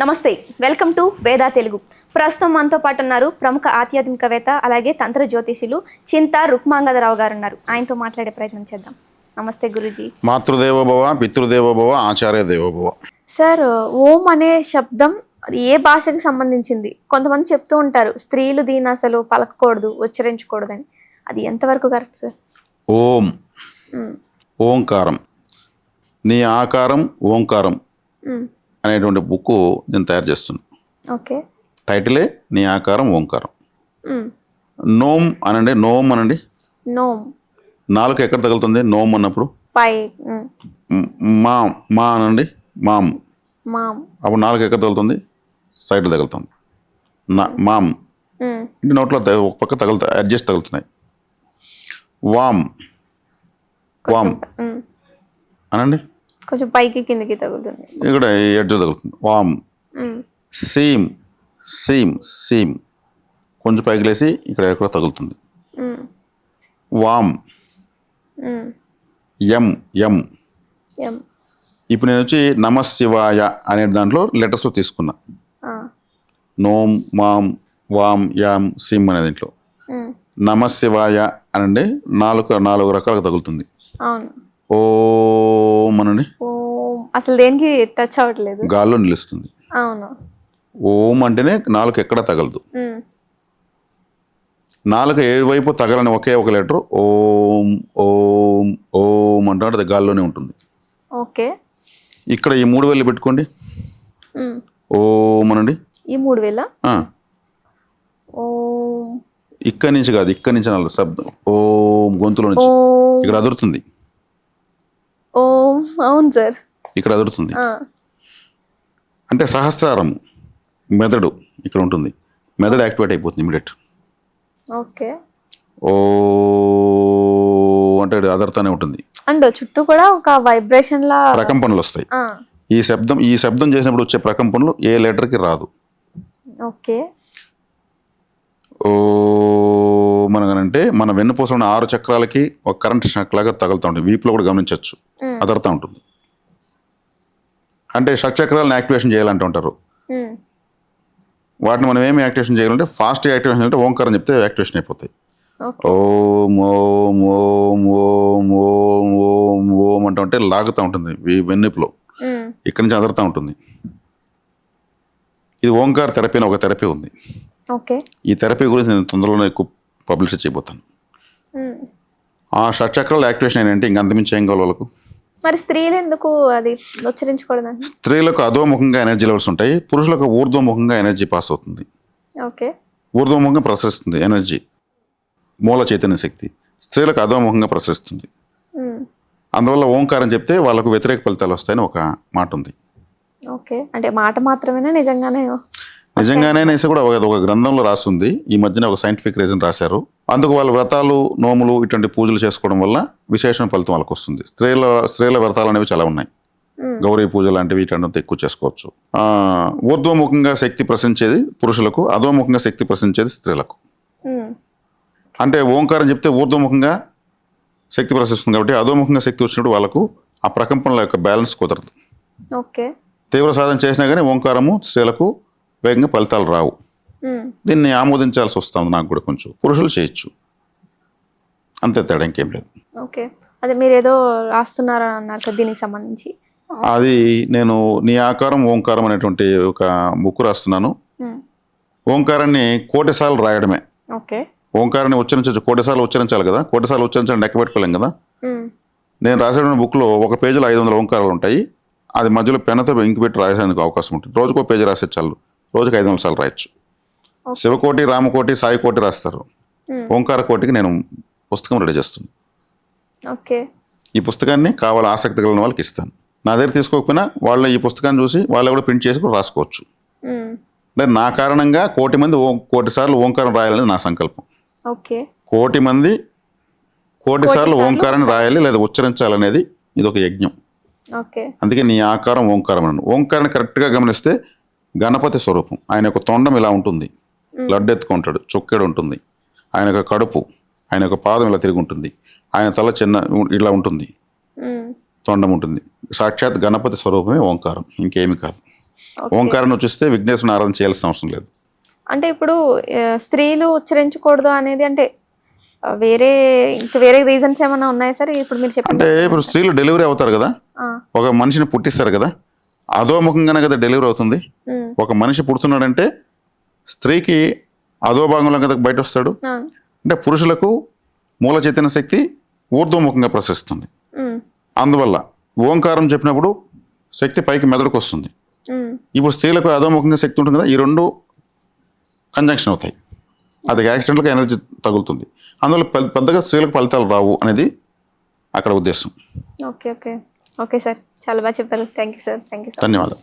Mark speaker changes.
Speaker 1: నమస్తే welcome to వేదా తెలుగు. ప్రస్తుతం మనతో పాటు ఉన్నారు ప్రముఖ ఆధ్యాత్మికవేత్త అలాగే తంత్ర జ్యోతిషులు చింత రుక్మాంగదరావు గారు ఉన్నారు. ఆయనతో మాట్లాడే ప్రయత్నం చేద్దాం. నమస్తే గురుజీ.
Speaker 2: మాతృదేవో భవ పితృదేవో భవ ఆచార్య దేవో భవ
Speaker 1: సార్ ఓం అనే శబ్దం అది ఏ భాషకి సంబంధించింది? కొంతమంది చెప్తూ ఉంటారు స్త్రీలు దీన్ని అసలు పలకకూడదు ఉచ్చరించకూడదు అని అది ఎంతవరకు కరెక్ట్ సార్?
Speaker 2: ఓం. ఓంకారం. నీ ఆకారం ఓంకారం. అనేటువంటి బుక్ నేను తయారు చేస్తున్నాను
Speaker 1: ఓకే.
Speaker 2: టైటిలే నీ ఆకారం ఓంకారం. నోమ్ అనండి నోమ్ అనండి.
Speaker 1: నోమ్.
Speaker 2: నాలుగు ఎక్కడ తగులుతుంది? నోమ్ అన్నప్పుడు?
Speaker 1: పై
Speaker 2: మ్, మా అనండి మామ్.
Speaker 1: మామ్.
Speaker 2: అప్పుడు నాలుగు ఎక్కడ తగులుతుంది? సైడ్ తగులుతుంది. నా మామ్. ఇంటి నోట్లో ఒక పక్క తగులుతాయి అడ్జస్ట్ తగులుతున్నాయి. వామ్. వామ్. అనండి?
Speaker 1: కొంచెం పైకి కిందికి తగులుతుంది.
Speaker 2: ఇక్కడ ఎడ్జ్ తగులుతుంది. వామ్. సీమ్. సీమ్. సీమ్. కొంచెం పైకి లేసి ఇక్కడ ఎక్కడ తగులుతుంది. వామ్. ఎం. ఎం.
Speaker 1: ఎం.
Speaker 2: ఇప్పుడు నేను వచ్చి నమ శివాయ అనే దాంట్లో లెటర్స్ తీసుకున్నా. నోమ్ మామ్ వామ్ యామ్ సిమ్ అనే దీంట్లో. నమ శివాయ అనండి. నాలుగు నాలుగు రకాలుగా తగులుతుంది.
Speaker 1: అవును.
Speaker 2: ఓం. అనండి
Speaker 1: అసలు దేనికి టచ్ అవ్వట్లేదు.
Speaker 2: గాల్లో నిలుస్తుంది.
Speaker 1: అవును.
Speaker 2: ఓం అంటేనే నాలుగు ఎక్కడ తగలదు. నాలుగు ఏ వైపు తగలని ఒకే ఒక లెటర్ ఓం ఓం ఓం అంటే అది గాల్లోనే ఉంటుంది.
Speaker 1: ఓకే.
Speaker 2: ఇక్కడ ఈ మూడు వేలు పెట్టుకోండి. ఓం అనండి
Speaker 1: ఈ మూడు వేల?
Speaker 2: ఇక్కడి నుంచి కాదు ఇక్కడి నుంచి నాలుగు శబ్దం. ఓం గొంతులో నుంచి. ఇక్కడ అదురుతుంది.
Speaker 1: ఓం అవును సార్.
Speaker 2: ఇక్కడ అదురుతుంది. అంటే సహస్రారం మెదడు ఇక్కడ ఉంటుంది. మెదడు యాక్టివేట్ అయిపోతుంది ఇమీడియట్.
Speaker 1: ఓకే.
Speaker 2: ఓ అంటే అది అదరుతానే ఉంటుంది.
Speaker 1: అండ్ చుట్టూ కూడా ఒక వైబ్రేషన్ లా
Speaker 2: ప్రకంపనలు వస్తాయి. ఈ శబ్దం ఈ శబ్దం చేసినప్పుడు వచ్చే ప్రకంపనలు ఏ లెటర్కి రాదు.
Speaker 1: ఓకే.
Speaker 2: ఓ మనగనంటే మన వెన్నుపూసలో ఉన్న ఆరు చక్రాలకి ఒక కరెంట్ షాక్ లాగా తగులుతూ ఉంటుంది వీపులో కూడా గమనించవచ్చు. అదరుతూ ఉంటుంది. అంటే షట్చక్రాలను యాక్టివేషన్ చేయాలంటూ ఉంటారు. వాటిని మనం ఏమి యాక్టివేషన్ చేయాలంటే ఫాస్ట్ యాక్టివేషన్ అంటే ఓంకారం చెప్తే యాక్టివేషన్ అయిపోతాయి. ఓం ఓం ఓం ఓం ఓం ఓం ఓం అంటూ ఉంటే లాగుతూ ఉంటుంది వెన్నుపులో. ఇక్కడి నుంచి అదరుతూ ఉంటుంది. ఇది ఓంకార థెరపీ అని ఒక థెరపీ ఉంది.
Speaker 1: ఓకే.
Speaker 2: ఈ థెరపీ గురించి నేను తొందరలోనే ఎక్కువ పబ్లిష్ చేయబోతాను. ఆ షట్చక్రాలు యాక్టివేషన్ అయినంటే ఇంక అంతమించి ఏం కావాలి వాళ్ళకు?
Speaker 1: మరి స్త్రీలు ఎందుకు అది ఉచ్చరించకూడదండి
Speaker 2: స్త్రీలకు అధోముఖంగా ఎనర్జీ లెవెల్స్ ఉంటాయి పురుషులకు ఊర్ధ్వముఖంగా ఎనర్జీ పాస్ అవుతుంది.
Speaker 1: ఓకే.
Speaker 2: ఊర్ధ్వముఖంగా ప్రసరిస్తుంది ఎనర్జీ మూల చైతన్య శక్తి. స్త్రీలకు అధోముఖంగా ప్రసరిస్తుంది. అందువల్ల ఓంకారం చెప్తే వాళ్ళకు వ్యతిరేక ఫలితాలు వస్తాయని ఒక మాట ఉంది.
Speaker 1: ఓకే. అంటే మాట మాత్రమేనా నిజంగానే?
Speaker 2: నిజంగానే అనేసి కూడా ఒక గ్రంథంలో రాస్తుంది ఈ మధ్యన ఒక సైంటిఫిక్ రీజన్ రాశారు. అందుకు వాళ్ళ వ్రతాలు నోములు ఇటువంటి పూజలు చేసుకోవడం వల్ల విశేషమైన ఫలితం వాళ్ళకి వస్తుంది. స్త్రీల స్త్రీల వ్రతాలు అనేవి చాలా ఉన్నాయి. గౌరీ పూజ లాంటివి వీటంతా ఎక్కువ చేసుకోవచ్చు. ఊర్ధ్వముఖంగా శక్తి ప్రసరించేది పురుషులకు అధోముఖంగా శక్తి ప్రసరించేది స్త్రీలకు. అంటే ఓంకారం చెప్తే ఊర్ధ్వముఖంగా శక్తి ప్రసరిస్తుంది కాబట్టి అధోముఖంగా శక్తి వచ్చినప్పుడు వాళ్ళకు ఆ ప్రకంపనల యొక్క బ్యాలెన్స్ కుదరదు.
Speaker 1: ఓకే.
Speaker 2: తీవ్ర సాధన చేసినా కానీ ఓంకారము స్త్రీలకు వేగంగా ఫలితాలు రావు. దీన్ని ఆమోదించాల్సి వస్తుంది నాకు కూడా కొంచెం. పురుషులు చేయొచ్చు. అంతే తేడా ఇంకేం లేదు.
Speaker 1: ఓకే. అదే మీరు ఏదో రాస్తున్నారని అన్నారు కదా దీనికి సంబంధించి?
Speaker 2: అది నేను నీ ఆకారం ఓంకారం అనేటువంటి ఒక బుక్ రాస్తున్నాను. ఓంకారాన్ని కోటిసార్లు రాయడమే.
Speaker 1: ఓకే.
Speaker 2: ఓంకారాన్ని ఉచ్చరించవచ్చు. కోటిసార్లు ఉచ్చరించాలి కదా. కోటిసార్లు ఉచ్చరించడం లెక్క పెట్టుకోలేం కదా. నేను రాసేటువంటి బుక్లో ఒక పేజీలో ఐదు వందల ఓంకారాలు ఉంటాయి. అది మధ్యలో పెన్నతో ఇంకు పెట్టి రాసేందుకు అవకాశం ఉంటుంది. రోజుకు పేజీ రాసే చాలు. రోజుకి ఐదు సార్లు రాయొచ్చు. శివకోటి రామకోటి సాయి కోటి రాస్తారు. ఓంకార కోటికి నేను పుస్తకం రెడీ చేస్తున్నాను
Speaker 1: ఓకే.
Speaker 2: ఈ పుస్తకాన్ని కావాల ఆసక్తి కలిగిన వాళ్ళకి ఇస్తాను. నా దగ్గర తీసుకోకపోయినా వాళ్ళు ఈ పుస్తకాన్ని చూసి వాళ్ళు కూడా ప్రింట్ చేసి కూడా రాసుకోవచ్చు. అంటే నా కారణంగా కోటి మంది ఓ కోటి సార్లు ఓంకారం రాయాలని నా సంకల్పం.
Speaker 1: ఓకే.
Speaker 2: కోటి మంది కోటి సార్లు ఓంకారాన్ని రాయాలి లేదా ఉచ్చరించాలనేది ఇది ఒక యజ్ఞం.
Speaker 1: ఓకే.
Speaker 2: అందుకే నీ ఆకారం ఓంకారం అన్నాను. ఓంకారాన్ని కరెక్ట్గా గమనిస్తే గణపతి స్వరూపం. ఆయన యొక్క తొండం ఇలా ఉంటుంది. లడ్డు ఎత్తుకుంటాడు చొక్కెడు ఉంటుంది. ఆయన యొక్క కడుపు ఆయన యొక్క పాదం ఇలా తిరిగి ఉంటుంది. ఆయన తల చిన్న ఇలా ఉంటుంది. తొండం ఉంటుంది. సాక్షాత్ గణపతి స్వరూపమే ఓంకారం. ఇంకేమి కాదు. ఓంకారాన్ని ఉచ్చిస్తే విఘ్నేశ్వరుని ఆరాధన చేయాల్సిన అవసరం లేదు.
Speaker 1: అంటే ఇప్పుడు స్త్రీలు ఉచ్చరించకూడదు అనేది అంటే వేరే ఇంకా వేరే రీజన్స్ ఏమైనా ఉన్నాయా సార్? ఇప్పుడు మీరు చెప్పండి.
Speaker 2: అంటే ఇప్పుడు స్త్రీలు డెలివరీ అవుతారు కదా? ఒక మనిషిని పుట్టిస్తారు కదా? అధోముఖంగానే కదా డెలివరీ అవుతుంది. ఒక మనిషి పుడుతున్నాడంటే స్త్రీకి అధో భాగంలో కదా బయట వస్తాడు అంటే పురుషులకు మూల చైతన్య శక్తి ఊర్ధ్వముఖంగా ప్రసరిస్తుంది. అందువల్ల ఓంకారం చెప్పినప్పుడు శక్తి పైకి మెదడుకు వస్తుంది ఇప్పుడు స్త్రీలకు అధోముఖంగా శక్తి ఉంటుంది కదా ఈ రెండు కంజంక్షన్ అవుతాయి. అది యాక్సిడెంట్గా ఎనర్జీ తగులుతుంది. అందువల్ల పెద్ద- పెద్దగా స్త్రీలకు ఫలితాలు రావు అనేది అక్కడ ఉద్దేశం.
Speaker 1: Okay okay. Okay sir. చాలా బాగా చెప్పారు. Thank you sir thank you sir
Speaker 2: ధన్యవాదాలు.